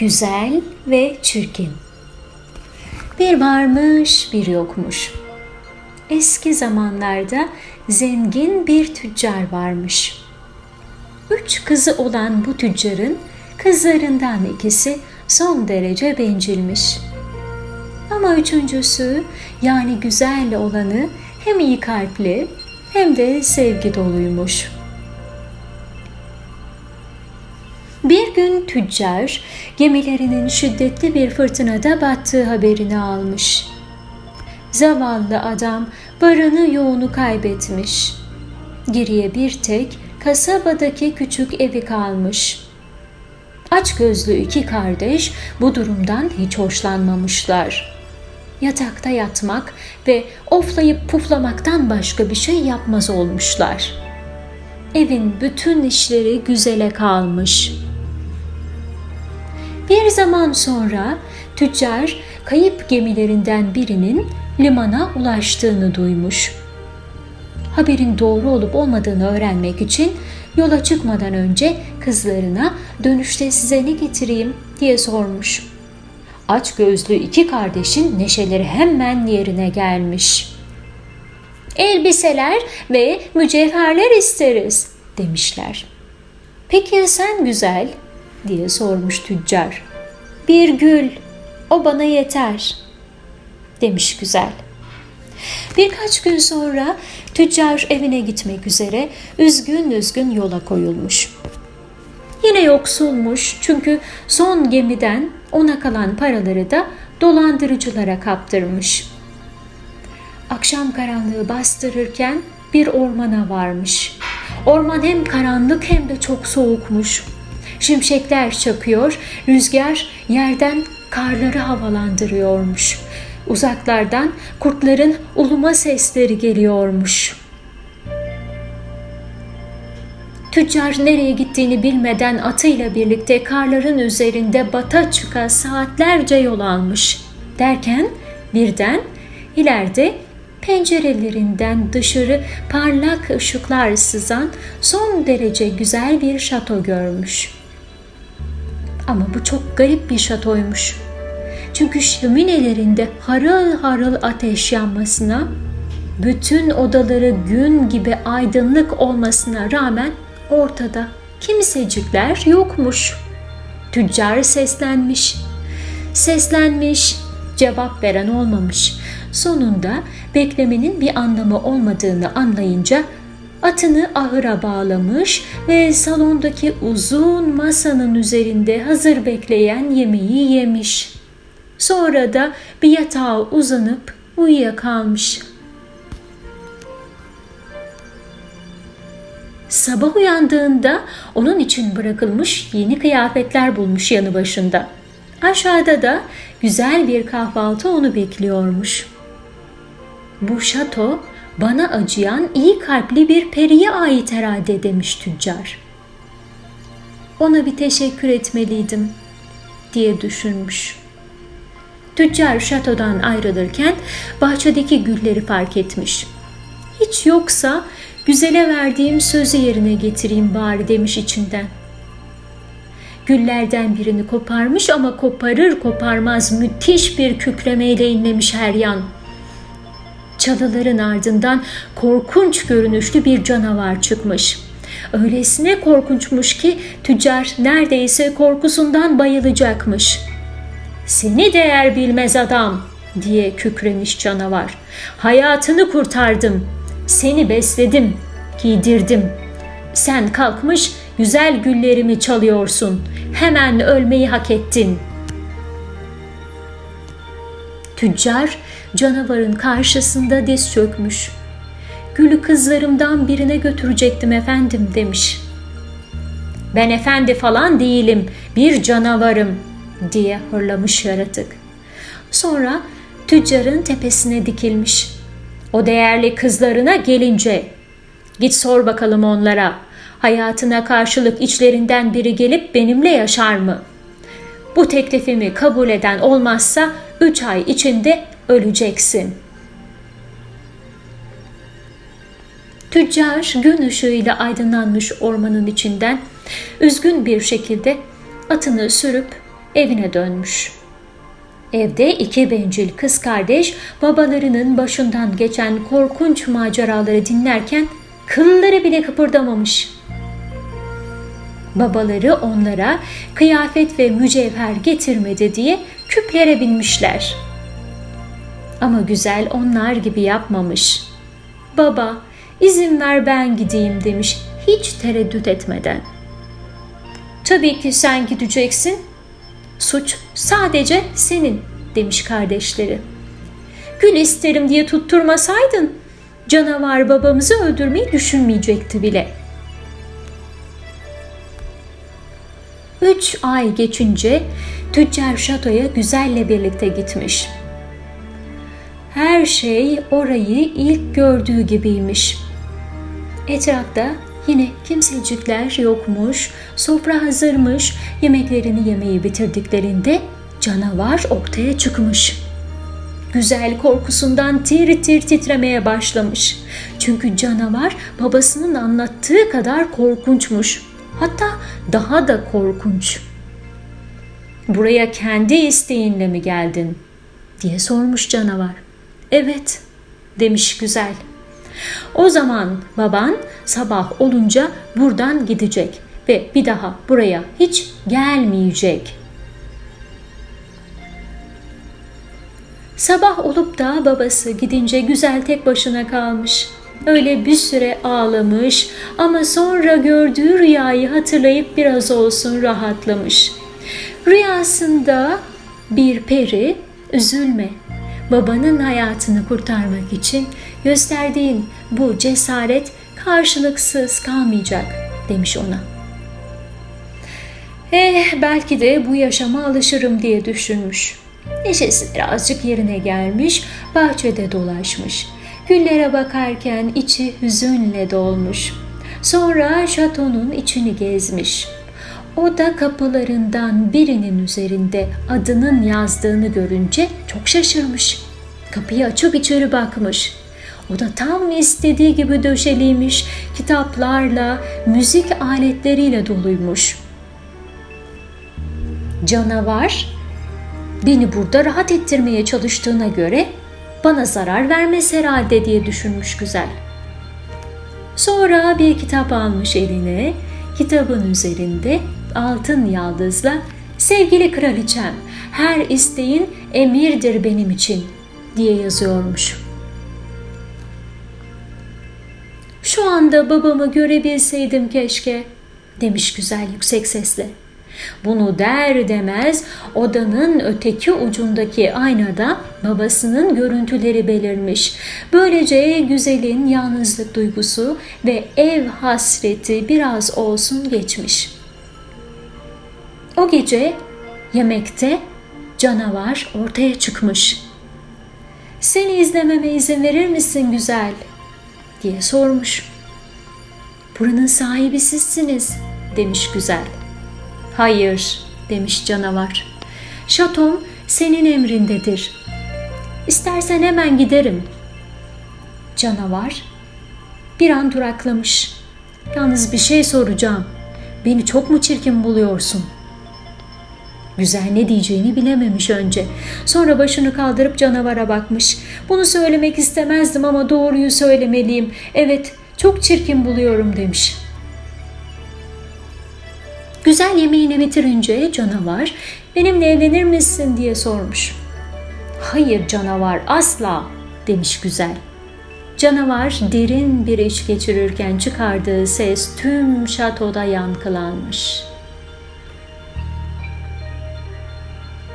güzel ve çirkin. Bir varmış, bir yokmuş. Eski zamanlarda zengin bir tüccar varmış. Üç kızı olan bu tüccarın kızlarından ikisi son derece bencilmiş. Ama üçüncüsü yani güzel olanı hem iyi kalpli hem de sevgi doluymuş. Gün tüccar gemilerinin şiddetli bir fırtınada battığı haberini almış. Zavallı adam barını yoğunu kaybetmiş. Geriye bir tek kasabadaki küçük evi kalmış. Aç gözlü iki kardeş bu durumdan hiç hoşlanmamışlar. Yatakta yatmak ve oflayıp puflamaktan başka bir şey yapmaz olmuşlar. Evin bütün işleri güzele kalmış. Bir zaman sonra tüccar kayıp gemilerinden birinin limana ulaştığını duymuş. Haberin doğru olup olmadığını öğrenmek için yola çıkmadan önce kızlarına dönüşte size ne getireyim diye sormuş. Aç gözlü iki kardeşin neşeleri hemen yerine gelmiş. Elbiseler ve mücevherler isteriz demişler. Peki sen güzel diye sormuş tüccar. Bir gül, o bana yeter demiş güzel. Birkaç gün sonra tüccar evine gitmek üzere üzgün üzgün yola koyulmuş. Yine yoksulmuş çünkü son gemiden ona kalan paraları da dolandırıcılara kaptırmış. Akşam karanlığı bastırırken bir ormana varmış. Orman hem karanlık hem de çok soğukmuş. Şimşekler çakıyor, rüzgar yerden karları havalandırıyormuş. Uzaklardan kurtların uluma sesleri geliyormuş. Tüccar nereye gittiğini bilmeden atıyla birlikte karların üzerinde bata çıka saatlerce yol almış. Derken birden ileride pencerelerinden dışarı parlak ışıklar sızan son derece güzel bir şato görmüş. Ama bu çok garip bir şatoymuş. Çünkü şöminelerinde harıl harıl ateş yanmasına, bütün odaları gün gibi aydınlık olmasına rağmen ortada kimsecikler yokmuş. Tüccar seslenmiş. Seslenmiş, cevap veren olmamış. Sonunda beklemenin bir anlamı olmadığını anlayınca atını ahıra bağlamış ve salondaki uzun masanın üzerinde hazır bekleyen yemeği yemiş. Sonra da bir yatağa uzanıp uyuyakalmış. Sabah uyandığında onun için bırakılmış yeni kıyafetler bulmuş yanı başında. Aşağıda da güzel bir kahvaltı onu bekliyormuş. Bu şato bana acıyan iyi kalpli bir periye ait herhalde demiş tüccar. Ona bir teşekkür etmeliydim diye düşünmüş. Tüccar şatodan ayrılırken bahçedeki gülleri fark etmiş. Hiç yoksa güzele verdiğim sözü yerine getireyim bari demiş içinden. Güllerden birini koparmış ama koparır koparmaz müthiş bir kükremeyle inlemiş her yan. Çalıların ardından korkunç görünüşlü bir canavar çıkmış. Öylesine korkunçmuş ki tüccar neredeyse korkusundan bayılacakmış.'' Seni değer bilmez adam diye kükremiş canavar. Hayatını kurtardım. Seni besledim, giydirdim. Sen kalkmış güzel güllerimi çalıyorsun. Hemen ölmeyi hak ettin. Tüccar canavarın karşısında diz çökmüş. Gülü kızlarımdan birine götürecektim efendim demiş. Ben efendi falan değilim, bir canavarım.'' diye hırlamış yaratık. Sonra tüccarın tepesine dikilmiş. O değerli kızlarına gelince git sor bakalım onlara hayatına karşılık içlerinden biri gelip benimle yaşar mı? Bu teklifimi kabul eden olmazsa üç ay içinde öleceksin. Tüccar gün ışığıyla aydınlanmış ormanın içinden üzgün bir şekilde atını sürüp evine dönmüş. Evde iki bencil kız kardeş babalarının başından geçen korkunç maceraları dinlerken kılları bile kıpırdamamış. Babaları onlara kıyafet ve mücevher getirmedi diye küplere binmişler. Ama güzel onlar gibi yapmamış. Baba, izin ver ben gideyim demiş hiç tereddüt etmeden. Tabii ki sen gideceksin. Suç sadece senin demiş kardeşleri. Gül isterim diye tutturmasaydın canavar babamızı öldürmeyi düşünmeyecekti bile. Üç ay geçince tüccar şatoya güzelle birlikte gitmiş. Her şey orayı ilk gördüğü gibiymiş. Etrafta yine kimsecikler yokmuş, sofra hazırmış, yemeklerini yemeyi bitirdiklerinde canavar ortaya çıkmış. Güzel korkusundan tir tir titremeye başlamış. Çünkü canavar babasının anlattığı kadar korkunçmuş. Hatta daha da korkunç. Buraya kendi isteğinle mi geldin? diye sormuş canavar. Evet demiş güzel. O zaman baban sabah olunca buradan gidecek ve bir daha buraya hiç gelmeyecek. Sabah olup da babası gidince güzel tek başına kalmış. Öyle bir süre ağlamış ama sonra gördüğü rüyayı hatırlayıp biraz olsun rahatlamış. Rüyasında bir peri üzülme babanın hayatını kurtarmak için gösterdiğin bu cesaret karşılıksız kalmayacak demiş ona. Eh belki de bu yaşama alışırım diye düşünmüş. Neşesi birazcık yerine gelmiş, bahçede dolaşmış. Güllere bakarken içi hüzünle dolmuş. Sonra şatonun içini gezmiş. O da kapılarından birinin üzerinde adının yazdığını görünce çok şaşırmış. Kapıyı açıp içeri bakmış. O da tam istediği gibi döşeliymiş, kitaplarla, müzik aletleriyle doluymuş. Canavar beni burada rahat ettirmeye çalıştığına göre bana zarar vermez herhalde diye düşünmüş güzel. Sonra bir kitap almış eline, kitabın üzerinde altın yaldızla sevgili kraliçem her isteğin emirdir benim için diye yazıyormuş. Şu anda babamı görebilseydim keşke demiş güzel yüksek sesle. Bunu der demez odanın öteki ucundaki aynada babasının görüntüleri belirmiş. Böylece güzelin yalnızlık duygusu ve ev hasreti biraz olsun geçmiş. O gece yemekte canavar ortaya çıkmış. Seni izlememe izin verir misin güzel? diye sormuş. Buranın sahibi sizsiniz demiş güzel. Hayır demiş canavar. Şatom senin emrindedir. İstersen hemen giderim. Canavar bir an duraklamış. Yalnız bir şey soracağım. Beni çok mu çirkin buluyorsun?'' Güzel ne diyeceğini bilememiş önce. Sonra başını kaldırıp canavara bakmış. Bunu söylemek istemezdim ama doğruyu söylemeliyim. Evet, çok çirkin buluyorum demiş. Güzel yemeğini bitirince canavar benimle evlenir misin diye sormuş. Hayır canavar asla demiş güzel. Canavar derin bir iç geçirirken çıkardığı ses tüm şatoda yankılanmış.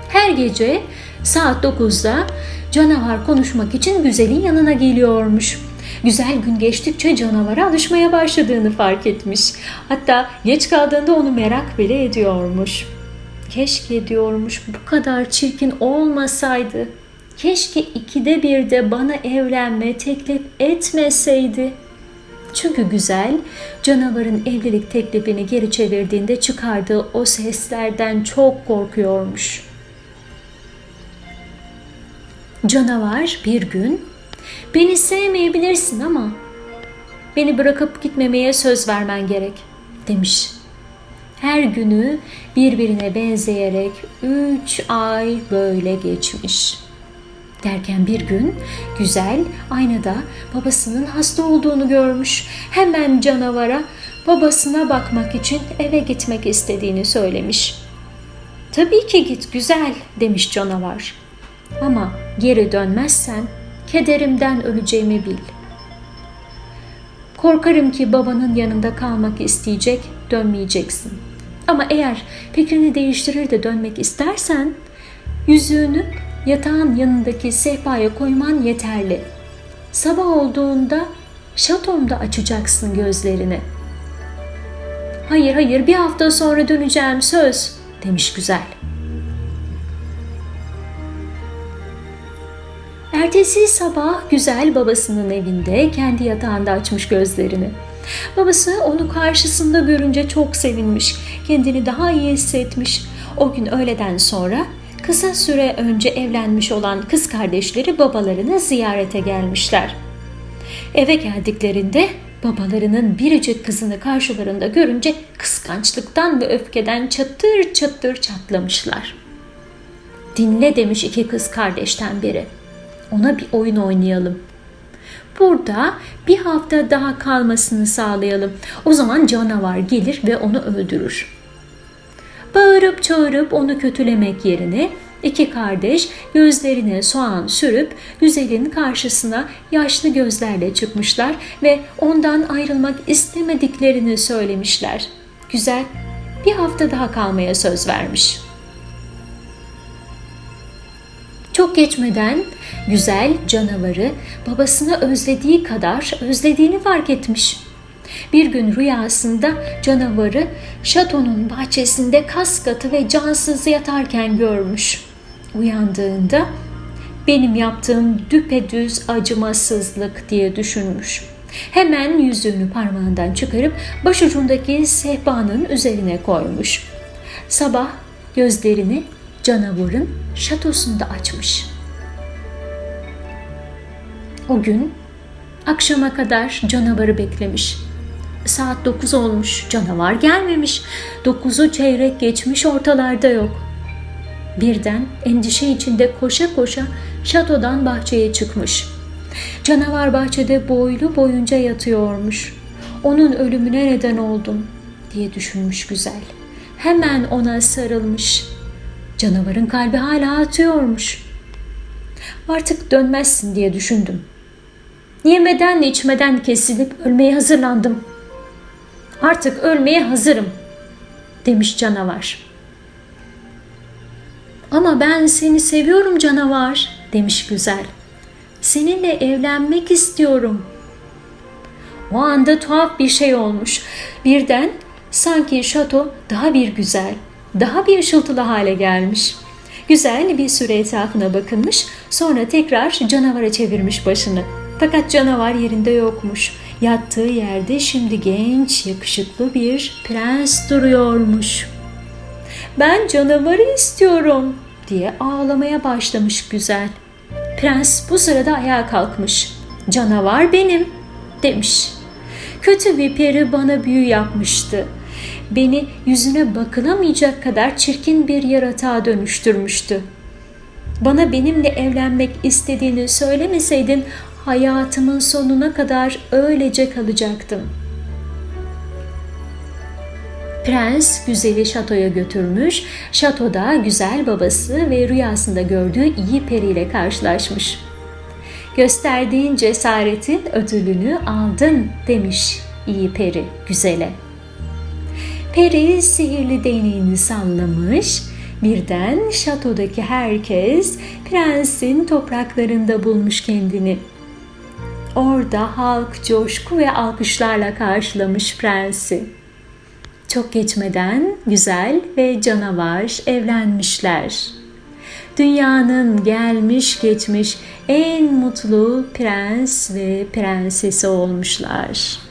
Her gece saat 9'da canavar konuşmak için güzelin yanına geliyormuş. Güzel gün geçtikçe canavara alışmaya başladığını fark etmiş. Hatta geç kaldığında onu merak bile ediyormuş. Keşke diyormuş bu kadar çirkin olmasaydı. Keşke ikide bir de bana evlenme teklif etmeseydi. Çünkü güzel canavarın evlilik teklifini geri çevirdiğinde çıkardığı o seslerden çok korkuyormuş. Canavar bir gün beni sevmeyebilirsin ama beni bırakıp gitmemeye söz vermen gerek demiş. her günü birbirine benzeyerek üç ay böyle geçmiş. Derken bir gün güzel aynada babasının hasta olduğunu görmüş. Hemen canavara babasına bakmak için eve gitmek istediğini söylemiş. Tabii ki git güzel demiş canavar. Ama geri dönmezsen kederimden öleceğimi bil. Korkarım ki babanın yanında kalmak isteyecek, dönmeyeceksin. Ama eğer fikrini değiştirir de dönmek istersen yüzüğünü yatağın yanındaki sehpaya koyman yeterli. Sabah olduğunda şatomda açacaksın gözlerini. Hayır hayır bir hafta sonra döneceğim söz demiş güzel. Ertesi sabah güzel babasının evinde kendi yatağında açmış gözlerini. Babası onu karşısında görünce çok sevinmiş, kendini daha iyi hissetmiş. O gün öğleden sonra kısa süre önce evlenmiş olan kız kardeşleri babalarını ziyarete gelmişler. Eve geldiklerinde babalarının biricik kızını karşılarında görünce kıskançlıktan ve öfkeden çatır çatır çatlamışlar. Dinle demiş iki kız kardeşten biri. Ona bir oyun oynayalım. Burada bir hafta daha kalmasını sağlayalım. O zaman canavar gelir ve onu öldürür. Bağırıp çağırıp onu kötülemek yerine iki kardeş gözlerine soğan sürüp güzelin karşısına yaşlı gözlerle çıkmışlar ve ondan ayrılmak istemediklerini söylemişler. Güzel bir hafta daha kalmaya söz vermiş. Çok geçmeden güzel canavarı babasını özlediği kadar özlediğini fark etmiş. Bir gün rüyasında canavarı şatonun bahçesinde kas katı ve cansız yatarken görmüş. Uyandığında benim yaptığım düpedüz acımasızlık diye düşünmüş. Hemen yüzüğünü parmağından çıkarıp başucundaki sehpanın üzerine koymuş. Sabah gözlerini canavarın şatosunda açmış. O gün akşama kadar canavarı beklemiş. Saat dokuz olmuş, canavar gelmemiş. Dokuzu çeyrek geçmiş ortalarda yok. Birden endişe içinde koşa koşa şatodan bahçeye çıkmış. Canavar bahçede boylu boyunca yatıyormuş. Onun ölümüne neden oldum diye düşünmüş güzel. Hemen ona sarılmış. Canavarın kalbi hala atıyormuş. Artık dönmezsin diye düşündüm. Yemeden içmeden kesilip ölmeye hazırlandım. Artık ölmeye hazırım demiş canavar. Ama ben seni seviyorum canavar demiş güzel. Seninle evlenmek istiyorum. O anda tuhaf bir şey olmuş. Birden sanki şato daha bir güzel, daha bir ışıltılı hale gelmiş. Güzel bir süre etrafına bakınmış, sonra tekrar canavara çevirmiş başını. Fakat canavar yerinde yokmuş. Yattığı yerde şimdi genç, yakışıklı bir prens duruyormuş. Ben canavarı istiyorum diye ağlamaya başlamış güzel. Prens bu sırada ayağa kalkmış. Canavar benim demiş. Kötü bir peri bana büyü yapmıştı. Beni yüzüne bakılamayacak kadar çirkin bir yaratığa dönüştürmüştü. Bana benimle evlenmek istediğini söylemeseydin hayatımın sonuna kadar öylece kalacaktım. Prens güzeli şatoya götürmüş, şatoda güzel babası ve rüyasında gördüğü iyi periyle karşılaşmış. Gösterdiğin cesaretin ödülünü aldın demiş iyi peri güzele. Peri sihirli değneğini sallamış, birden şatodaki herkes prensin topraklarında bulmuş kendini. Orada halk coşku ve alkışlarla karşılamış prensi. Çok geçmeden güzel ve canavar evlenmişler. Dünyanın gelmiş geçmiş en mutlu prens ve prensesi olmuşlar.